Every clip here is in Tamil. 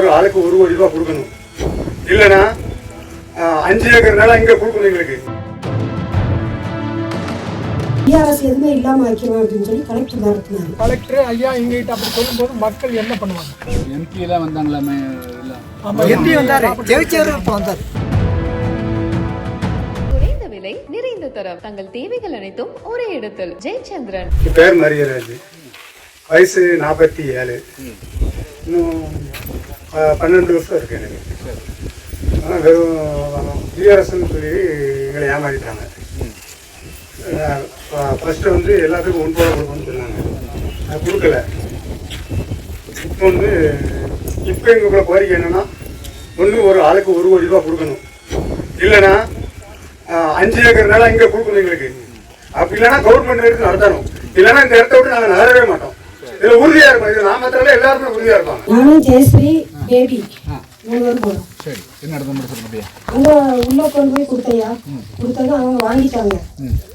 ஒரு ஆளுக்கு ஒரு கோடி ரூபாய் கொடுக்கணும். இல்லைன்னா அஞ்சு ஏக்கர் நிலம் இங்கே கொடுக்கணும் எங்களுக்கு. டிஆர்எஸ் எதுவுமே இல்லாமல் வைக்கிறோம் அப்படின்னு சொல்லி கலெக்டர் நடத்தினாரு. கலெக்டர் ஐயா எங்ககிட்ட அப்படி சொல்லும்போது மக்கள் என்ன பண்ணுவாங்க? எம்பி எல்லாம் வந்தாங்களாமே இல்லை? ஆமா எம்பி வந்தாரு. ஜெயிச்சவர் இப்போ வந்தார். குறைந்த விலை நிறைந்த தரம். தங்கள் தேவைகள் அனைத்தும் ஒரே இடத்தில். ஜெயச்சந்திரன். பேர் மரியராஜ். வயசு நாற்பத்தி ஏழு. இன்னும் பன்னெண்டு வருஷம் இருக்குது எனக்கு. ஆனால் வெறும் டிஆர்எஸ்ன்னு சொல்லி எங்களை ஏமாறிட்டாங்க ஃபஸ்ட்டு வந்து எல்லாத்துக்கும் ஒன் போட கொடுக்கணும்னு சொன்னாங்க. அது கொடுக்கல. இப்போ வந்து இப்போ எங்களுக்குள்ள கோரிக்கை என்னன்னா ஒன்று ஒரு ஆளுக்கு ஒரு கோடி ரூபா கொடுக்கணும். இல்லைன்னா அஞ்சு ஏக்கர் நிலம் இங்கே கொடுக்கணும் எங்களுக்கு. அப்படி இல்லைன்னா கவர்மெண்ட் எடுத்து நடத்தணும். இல்லைன்னா இந்த இடத்த விட்டு நாங்கள் நகரவே மாட்டோம். இதில் உறுதியாக இருக்கும் இது நான் மாத்திரம் எல்லாருமே உறுதியாக இருப்பாங்க. நானும் ஜெயஸ்ரீ பேபி மூணு பேரும் போனோம் சரி என்ன நடந்து முடியும் அங்கே உள்ள கொண்டு போய் கொடுத்தையா? கொடுத்தது அவங்க வாங்கிட்டாங்க.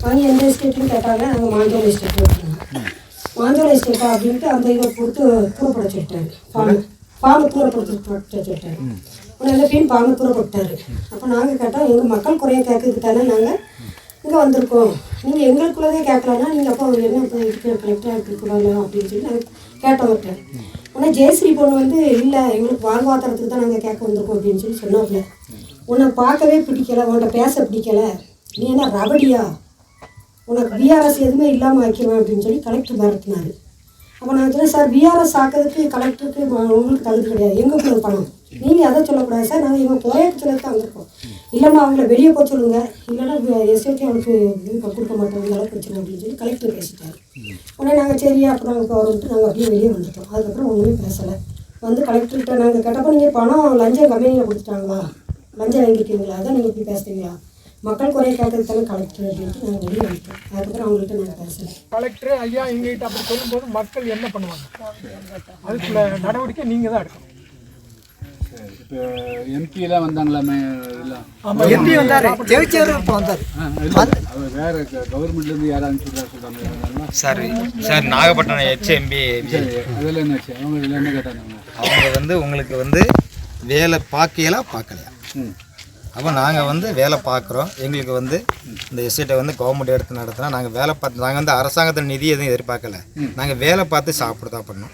வாங்கி எந்த எஸ்டேட்னு கேட்டாங்க நாங்கள் மாஞ்சோலை எஸ்டேட் போட்டுருந்தோம் மாஞ்சோலை எஸ்டேட்டா அப்படின்ட்டு அந்த இதை கொடுத்து தூரப்பட சொல்லிட்டாரு ஃபார்ம் ஃபார்மை தூரப்படுத்த சொல்லிட்டாரு உடனே அந்த பீன் ஃபார்மை தூரப்பட்டாரு அப்போ நாங்கள் கேட்டோம் எங்கள் மக்கள் குறைய கேட்கறதுக்கு தானே நாங்கள் இங்கே வந்திருக்கோம். நீங்கள் எங்களுக்குள்ளதே கேட்கலன்னா நீங்கள் அப்போ என்ன இப்போ இதுக்கு கலெக்டராக இருக்கக்கூடாது அப்படின்னு சொல்லி நாங்கள் கேட்டவர்கிட்ட ஆனால் ஜெயஸ்ரீ பொண்ணு வந்து இல்லை எங்களுக்கு வாழ்வாதாரத்துக்கு தான் நாங்கள் கேட்க வந்திருக்கோம் அப்படின்னு சொல்லி சொன்னோம்ல உன்னை பார்க்கவே பிடிக்கல உன்கிட்ட பேச பிடிக்கல. நீ என்ன ரபடியா உனக்கு பிஆர்எஸ் எதுவுமே இல்லாமல் வைக்கிறேன் அப்படின்னு சொல்லி கலெக்டர் மிரட்டினாரு. அப்போ நான் சொன்னேன் சார் பிஆர்எஸ் ஆக்கிறதுக்கு கலெக்டருக்கு உங்களுக்கு தகுதி கிடையாது. எங்களுக்குள்ள பணம். நீங்கள் அதை சொல்லக்கூடாது சார். நாங்கள் இவங்க குறையக்கு தான் வந்திருக்கோம். இல்லைம்மா அவங்கள வெளியே போக சொல்லுங்க. இல்லைன்னா எஸ்ஐடி அவனுக்கு இது கொடுக்க மாட்டோம். இந்த அளவுக்கு வச்சிருக்கோம் அப்படின்னு சொல்லி கலெக்டர் பேசிட்டாரு. உடனே நாங்கள் சரி அப்போ நாங்கள் போகிறோம்ட்டு நாங்கள் அப்படியே வெளியே வந்துட்டோம். அதுக்கப்புறம் ஒன்றுமே பேசலை. வந்து கலெக்டர்கிட்ட நாங்கள் கேட்டப்போ நீங்கள் பணம் லஞ்சம் கம்பெனியில் கொடுத்துட்டாங்களா? லஞ்சம் வாங்கிட்டீங்களா அதான் நீங்கள் இப்படி பேசுறீங்களா? மக்கள் குறைய கேட்கறது தானே கலெக்டர் அப்படின்ட்டு நாங்கள் வெளியே வந்துட்டோம். அதுக்கப்புறம் அவங்கள்ட்ட நாங்கள் பேசலை. கலெக்டர் ஐயா எங்ககிட்ட அப்படி சொல்லும்போது மக்கள் என்ன பண்ணுவாங்க? அதுக்குள்ள நடவடிக்கை நீங்கள் தான் எடுக்கணும். இப்போ எம்பி எல்லாம் வந்தாங்களாமே இல்லை ஆமா எம்பி வந்தாரு. ஜெயிச்சவர் இப்போ வந்தார். அவர் வேற கவர்மெண்ட்லேருந்து யாரும் அனுப்பிச்சுட்றா சொல்கிறாங்க சார் சார் நாகப்பட்டினம் அதெல்லாம் என்னாச்சு அவங்க எல்லாம் என்ன கேட்டாங்க? அவங்க? வந்து உங்களுக்கு வந்து வேலை பார்க்கல பார்க்கலையா ம். அப்போ நாங்கள் வந்து வேலை பார்க்குறோம் எங்களுக்கு வந்து இந்த எஸ்டேட்டை வந்து கவர்மெண்ட் எடுத்து நடத்தினா நாங்கள் வேலை பார்த்து நாங்கள் வந்து அரசாங்கத்தின் நிதி எதுவும் எதிர்பார்க்கல. நாங்கள் வேலை பார்த்து சாப்பிட்டு தான் பண்ணோம்.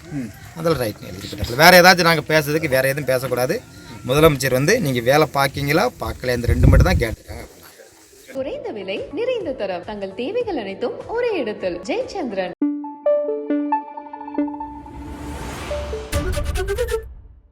அதில் ரைட் எழுதிக்கிட்டாங்க வேறு ஏதாச்சும் நாங்கள் பேசுறதுக்கு வேறு எதுவும் பேசக்கூடாது. முதலமைச்சர் வந்து நீங்கள் வேலை பார்க்கீங்களா பார்க்கல இந்த ரெண்டு மட்டும் தான் கேட்டிருக்காங்க. குறைந்த விலை நிறைந்த தரம். தங்கள் தேவைகள் அனைத்தும் ஒரே இடத்தில். ஜெயச்சந்திரன்.